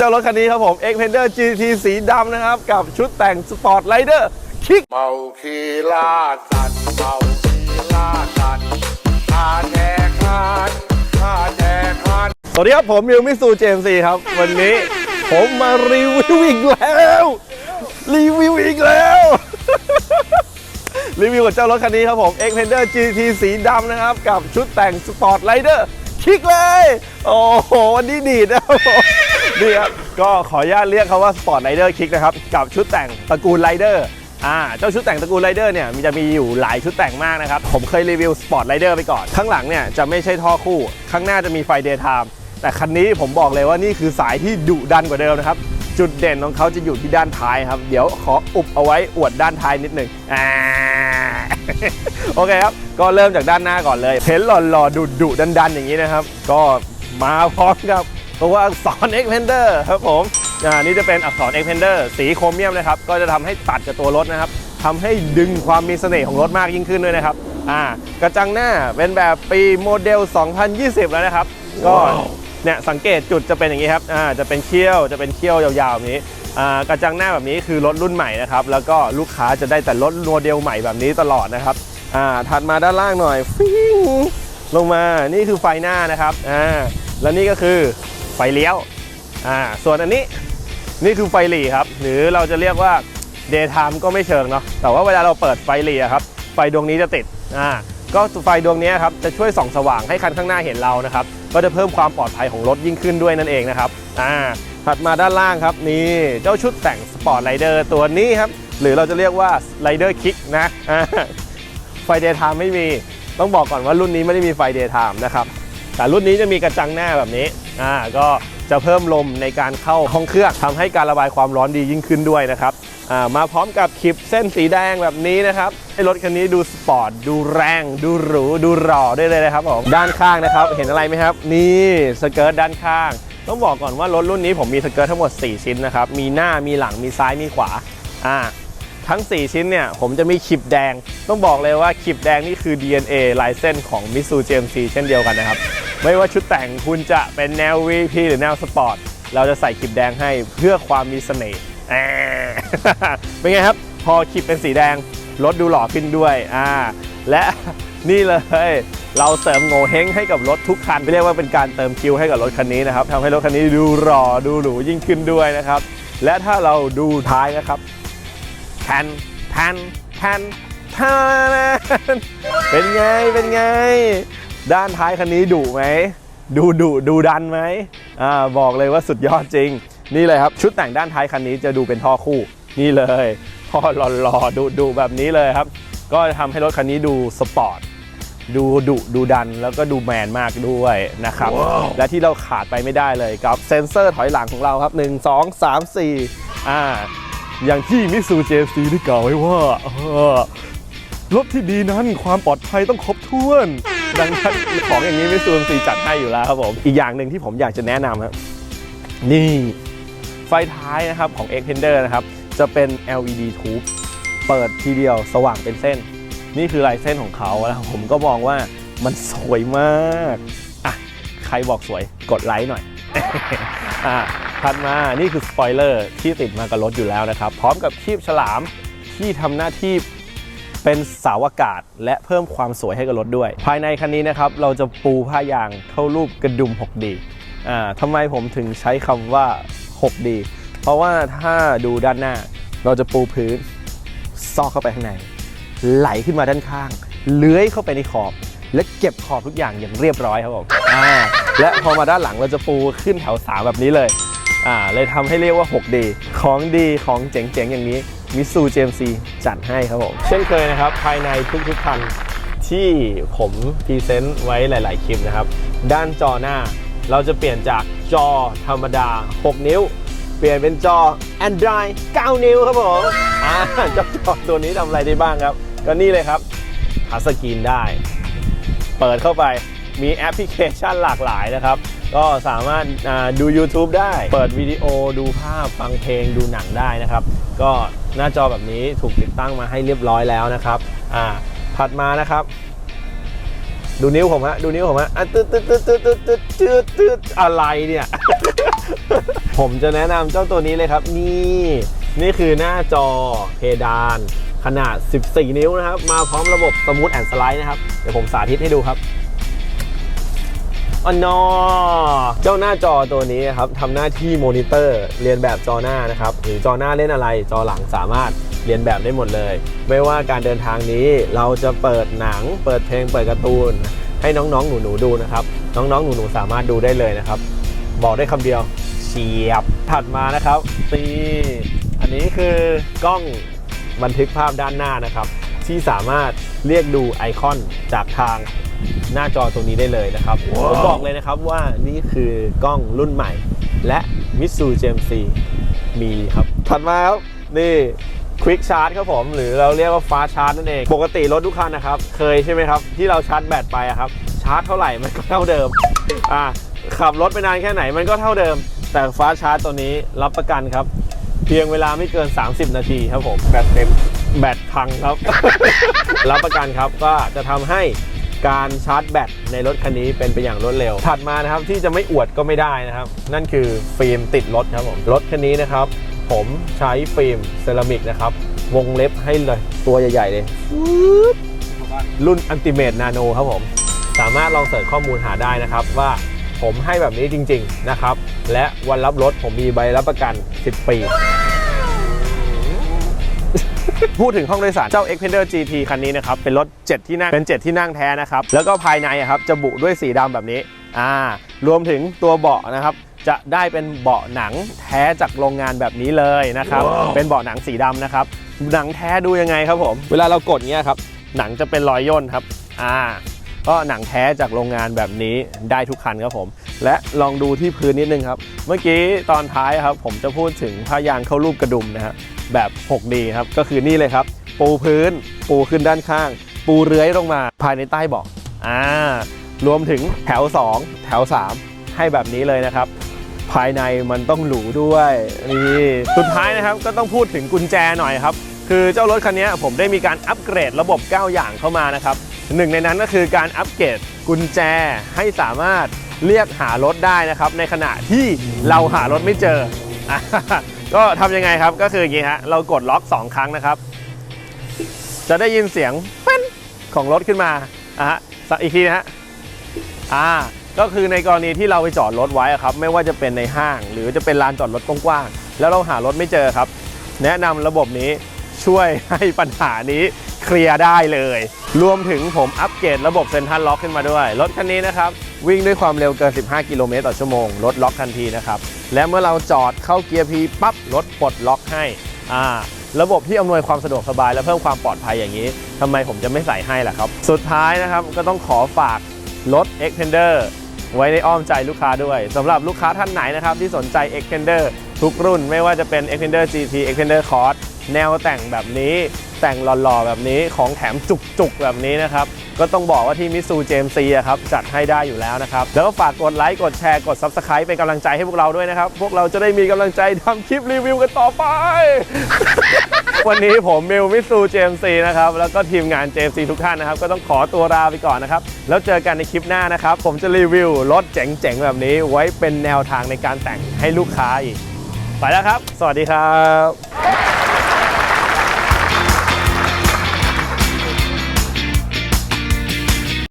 เจ้ารถคันนี้ครับผม X Pander GT สีดำนะครับ กับชุดแต่ง Sport Rider คิกเมาคีล่าสัตว์เมาคีล่าสัตว์ข้าแจกทานข้าแจกทานสวัสดีครับ ผมมิวมิสูเจมซีครับ วันนี้ผมมารีวิวอีกแล้ว รีวิวอีกแล้ว รีวิวกับเจ้ารถคันนี้ครับผม X Pander GT สีดำนะครับ กับชุดแต่ง Sport Rider คิกเลย โอ้โหวันนี้ดีดนะครับผม นี่ครับก็ขออนุญาตเรียกเขาว่า Sport Rider คิกนะครับกับชุดแต่งตระกูล Rider อ่าเจ้าชุดแต่งตระกูล Rider เนี่ยมันจะมีอยู่หลายชุดแต่งมากนะครับ ผมเคยรีวิว Sport Rider ไปก่อน ข้างหลังเนี่ยจะไม่ใช่ท่อคู่ ข้างหน้าจะมีไฟ Daytime แต่คันนี้ผมบอกเลยว่านี่คือสายที่ดุดันกว่าเดิมนะครับ จุดเด่นของเขาจะอยู่ที่ด้านท้ายครับ เดี๋ยวขออุบเอาไว้อวดด้านท้ายนิดหนึ่งอ่าโอเคครับ ก็เริ่มจากด้านหน้าก่อนเลยเห็นหล่อๆดุดุดันๆ อย่างนี้นะครับ ก็มาพร้อมกับ ตัวอักษร X Pander ครับผมอ่านี่จะเป็นอักษร X Pander สีโครเมียมนะครับ ก็จะทำให้ตัดกับตัวรถนะครับทำให้ดึงความมีเสน่ห์ของรถมากยิ่งขึ้นด้วยนะครับอ่ากระจังหน้าเป็นแบบปีโมเดล 2020 แล้วนะครับ ก็เนี่ยสังเกตจุดจะเป็นอย่างนี้ครับอ่าจะเป็นเขี้ยวจะเป็นเขี้ยวยาวๆแบบนี้อ่ากระจังหน้าแบบนี้คือรถรุ่นใหม่นะครับแล้วก็ลูกค้าจะได้แต่รถโมเดลใหม่แบบนี้ตลอดนะครับอ่าถัดมาด้านล่างหน่อยฟิงลงมานี่คือไฟหน้านะครับอ่าแล้วนี่ก็คือ ไฟเลี้ยวอ่าส่วนอันนี้นี่คือไฟหลีครับ หรือเราจะเรียกว่า daytime ก็ไม่เชิงเนาะแต่ว่าเวลาเราเปิดไฟหลีอะครับ ไฟดวงนี้จะติดอ่าก็ไฟดวงนี้ครับจะช่วยส่องสว่างให้คันข้างหน้าเห็นเรานะครับก็จะเพิ่มความปลอดภัยของรถยิ่งขึ้นด้วยนั่นเองนะครับอ่าถัดมาด้านล่างครับนี่เจ้าชุดแต่งสปอร์ตไรเดอร์ตัวนี้ครับหรือเราจะเรียกว่าไรเดอร์คิกนะอ่าไฟเดย์ไทม์ไม่มี ต้องบอกก่อนว่ารุ่นนี้ไม่ได้มีไฟเดย์ไทม์นะครับ แต่รุ่นนี้จะมีกระจังหน้าแบบนี้อ่าก็จะเพิ่มลมในการเข้าห้องเครื่องทำให้การระบายความร้อนดียิ่งขึ้นด้วยนะครับอ่ามาพร้อมกับคลิปเส้นสีแดงแบบนี้นะครับให้รถคันนี้ดูสปอร์ตดูแรง ดูหรูดูหล่อได้เลยนะครับผมด้านข้างนะครับเห็นอะไรไหมครับ นี่สเกิร์ตด้านข้างต้องบอกก่อนว่ารถรุ่นนี้ผมมีสเกิร์ตทั้งหมด 4 ชิ้นนะครับ มีหน้า มีหลัง มีซ้าย มีขวา อ่า ทั้ง 4 ชิ้นเนี่ย ผมจะมีคลิปแดง ต้องบอกเลยว่าคลิปแดงนี่คือ DNA ลายเส้นของ m i t s u GMC เช่นเดียวกันนะครับ ไม่ว่าชุดแต่งคุณจะเป็นแนว VP หรือแนวสปอร์ต เราจะใส่คลิปแดงให้เพื่อความมีเสน่ห์เป็นไงครับ พอคลิปเป็นสีแดง รถดูหล่อขึ้นด้วยอ่าและนี่เลย เราเสริมโงเฮงให้กับรถทุกคันเรียกว่าเป็นการเติมคิวให้กับรถคันนี้นะครับทำให้รถคันนี้ดูหล่อดูหรูยิ่งขึ้นด้วยนะครับ และถ้าเราดูท้ายนะครับแทนแทนแทนแทนเป็นไงเป็นไง ด้านท้ายคันนี้ดุไหมดูดุดูดันไหมอ่าบอกเลยว่าสุดยอดจริง นี่เลยครับชุดแต่งด้านท้ายคันนี้จะดูเป็นท่อคู่ นี่เลยท่อหล่อๆดุดุแบบนี้เลยครับ ก็จะทำให้รถคันนี้ดูสปอร์ตดูดุดูดันแล้วก็ดูแมนมากด้วยนะครับและที่เราขาดไปไม่ได้เลยกับเซ็นเซอร์ถอยหลังของเราครับ 1 2 3 4อ่าอย่างที่มิสูเจซีได้กล่าวไว้ว่าเออรถที่ดีนั้นความปลอดภัยต้องครบถ้วน ดังนั้นของอย่างนี้ไมิสูมซีจัดให้อยู่แล้วครับผม อีกอย่างหนึ่งที่ผมอยากจะแนะนำครับ นี่ไฟท้ายนะครับของ X Tender นะครับ จะเป็น LED tube เปิดทีเดียวสว่างเป็นเส้น นี่คือลายเส้นของเขาแล้วผมก็มองว่ามันสวยมากอะใครบอกสวยกดไลค์หน่อยอะถัดมานี่คือสปอยเลอร์ที่ติดมากับรถอยู่แล้วนะครับ พร้อมกับคีบฉลามที่ทำหน้าที่ เป็นเสาวอากาศและเพิ่มความสวยให้กับรถด้วย ภายในคันนี้นะครับเราจะปูผ้ายางเข้ารูปกระดุม 6D อ่าทำไมผมถึงใช้คำว่า 6D เพราะว่าถ้าดูด้านหน้า เราจะปูพื้น ซอกเข้าไปข้างใน ไหลขึ้นมาด้านข้าง เลื้อยเข้าไปในขอบ และเก็บขอบทุกอย่างอย่างเรียบร้อยครับผมอ่าและพอมาด้านหลังเราจะปูขึ้นแถวสามแบบนี้เลยอ่าเลยทำให้เรียกว่า 6D ของดีของเจ๋งๆอย่างนี้ มิสูเจมซีจัดให้ครับผม เช่นเคยนะครับ ภายในทุกๆคันที่ผมพรีเซนต์ไว้หลาย ๆ คลิปนะครับ ด้านจอหน้าเราจะเปลี่ยนจากจอธรรมดา 6 นิ้ว เปลี่ยนเป็นจอ Android 9 นิ้วครับผมอ่าจ้าจอตัวนี้ทำอะไรได้บ้างครับ ก็นี่เลยครับทัชสกรีนได้ เปิดเข้าไปมีแอปพลิเคชันหลากหลายนะครับ ก็สามารถดู YouTube ได้ เปิดวิดีโอดูภาพฟังเพลงดูหนังได้นะครับ ก็หน้าจอแบบนี้ถูกติดตั้งมาให้เรียบร้อยแล้วนะครับอ่าถัดมานะครับ ดูนิ้วผมฮะดูนิ้วผมฮะอะตึ๊ดตึ๊ดตึ๊ดตึ๊ดตึ๊ดตึ๊ดตึ๊ดตึ๊ดอะไรเนี่ย ผมจะแนะนำเจ้าตัวนี้เลยครับ นี่ นี่คือหน้าจอเพดานขนาด 14 นิ้วนะครับ มาพร้อมระบบสมูทแอนด์สไลด์นะครับ เดี๋ยวผมสาธิตให้ดูครับ อ๋อนอเจ้าหน้าจอตัวนี้ครับทำหน้าที่มอนิเตอร์เรียนแบบจอหน้านะครับหรือจอหน้าเล่นอะไรจอหลังสามารถเรียนแบบได้หมดเลย ไม่ว่าการเดินทางนี้เราจะเปิดหนัง เปิดเพลงเปิดการ์ตูน ให้น้องๆหนูๆดูนะครับ น้องๆหนูๆสามารถดูได้เลยนะครับ บอกได้คำเดียวเฉียบถัดมานะครับนี่อันนี้คือกล้องบันทึกภาพด้านหน้านะครับ ที่สามารถเรียกดูไอคอนจากทางหน้าจอตรงนี้ได้เลยนะครับผมบอกเลยนะครับว่านี่คือกล้องรุ่นใหม่ และมิตซูเจมซีมีครับ ถัดมาครับนี่ควิกชาร์จครับผม หรือเราเรียกว่าฟ้าชาร์จนั่นเอง ปกติรถทุกคันนะครับ เคยใช่ไหมครับ ที่เราชาร์จแบตไปอะครับ ชาร์จเท่าไหร่มันก็เท่าเดิมอ่าขับรถไปนานแค่ไหนมันก็เท่าเดิม แต่ฟ้าชาร์จตัวนี้รับประกันครับ เพียงเวลาไม่เกิน 30 นาทีครับผมแบตเต็ม แบตพังครับ รับประกันครับก็จะทำให้การชาร์จแบตในรถคันนี้เป็นไปอย่างรวดเร็ว ถัดมานะครับที่จะไม่อวดก็ไม่ได้นะครับ นั่นคือฟิล์มติดรถครับผมรถคันนี้นะครับ ผมใช้ฟิล์มเซรามิกนะครับ วงเล็บให้เลยตัวใหญ่ ๆ เลย รุ่นอันติเม e นาโนครับผม สามารถลองเสิร์ชข้อมูลหาได้นะครับว่าผมให้แบบนี้จริง ๆ นะครับ และวันรับรถผมมีใบรับประกัน 10 ปี พูดถึงห้องโดยสารเจ้า Xpander GT คันนี้นะครับ เป็นรถ 7 ที่นั่ง เป็น 7 ที่นั่งแท้นะครับ แล้วก็ภายในอะครับจะบุด้วยสีดำแบบนี้อ่ารวมถึงตัวเบาะนะครับจะได้เป็นเบาะหนังแท้จากโรงงานแบบนี้เลยนะครับเป็นเบาะหนังสีดำนะครับ หนังแท้ดูยังไงครับผม เวลาเรากดเงี้ยครับ หนังจะเป็นรอยย่นครับ อ่า ก็หนังแท้จากโรงงานแบบนี้ได้ทุกคันครับผม และลองดูที่พื้นนิดนึงครับ เมื่อกี้ตอนท้ายครับ ผมจะพูดถึงผ้ายางเข้ารูปกระดุมนะครับ แบบ 6D ครับ ก็คือนี่เลยครับ ปูพื้น ปูขึ้นด้านข้าง ปูเลื้อยลงมาภายในใต้เบาะอ่ารวมถึงแถว 2 แถว 3 ให้แบบนี้เลยนะครับ ภายในมันต้องหรูด้วยนี่สุดท้ายนะครับก็ต้องพูดถึงกุญแจหน่อยครับ คือเจ้ารถคันนี้ผมได้มีการอัปเกรดระบบ 9 อย่างเข้ามานะครับหนึ่งในนั้นก็คือการอัปเกรดกุญแจให้สามารถเรียกหารถได้นะครับ ในขณะที่เราหารถไม่เจอ ก็ทำยังไงครับก็คืออย่างนี้ฮะเรากดล็อก 2 ครั้งนะครับ จะได้ยินเสียงเป็นของรถขึ้นมาอะฮะอีกทีนะฮะอ่าก็คือในกรณีที่เราไปจอดรถไว้ครับ ไม่ว่าจะเป็นในห้าง หรือจะเป็นลานจอดรถกว้างๆแล้วเราหารถไม่เจอครับ แนะนำระบบนี้ช่วยให้ปัญหานี้เคลียร์ได้เลย รวมถึงผมอัปเกรดระบบเซ็นทรัลล็อกขึ้นมาด้วย รถคันนี้นะครับ วิ่งด้วยความเร็วเกิน 15 กิโลเมตรต่อชั่วโมง รถล็อกทันทีนะครับ และเมื่อเราจอดเข้าเกียร์พีปั๊บ รถปลดล็อกให้อ่าระบบที่อำนวยความสะดวกสบายและเพิ่มความปลอดภัยอย่างนี้ทำไมผมจะไม่ใส่ให้ล่ะครับ สุดท้ายนะครับก็ต้องขอฝากรถ Xpander ไว้ในอ้อมใจลูกค้าด้วยสำหรับลูกค้าท่านไหนนะครับที่สนใจ Xpander ทุกรุ่นไม่ว่าจะเป็น Xpander GT Xpander Cross แนวแต่งแบบนี้ แต่งหล่อๆแบบนี้ของแถมจุกๆแบบนี้นะครับ ก็ต้องบอกว่าที่มิสูเจมซีครับจัดให้ได้อยู่แล้วนะครับ แล้วก็ฝากกดไลค์ กดแชร์ กด Subscribe เป็นกำลังใจให้พวกเราด้วยนะครับ พวกเราจะได้มีกำลังใจทำคลิปรีวิวกันต่อไป วันนี้ผมมิวมิสูเจมซีนะครับ แล้วก็ทีมงานเจมซีทุกท่านนะครับ ก็ต้องขอตัวลาไปก่อนนะครับ แล้วเจอกันในคลิปหน้านะครับ ผมจะรีวิวรถเจ๋งๆ แบบนี้ ไว้เป็นแนวทางในการแต่งให้ลูกค้าอีก ไปแล้วครับ สวัสดีครับ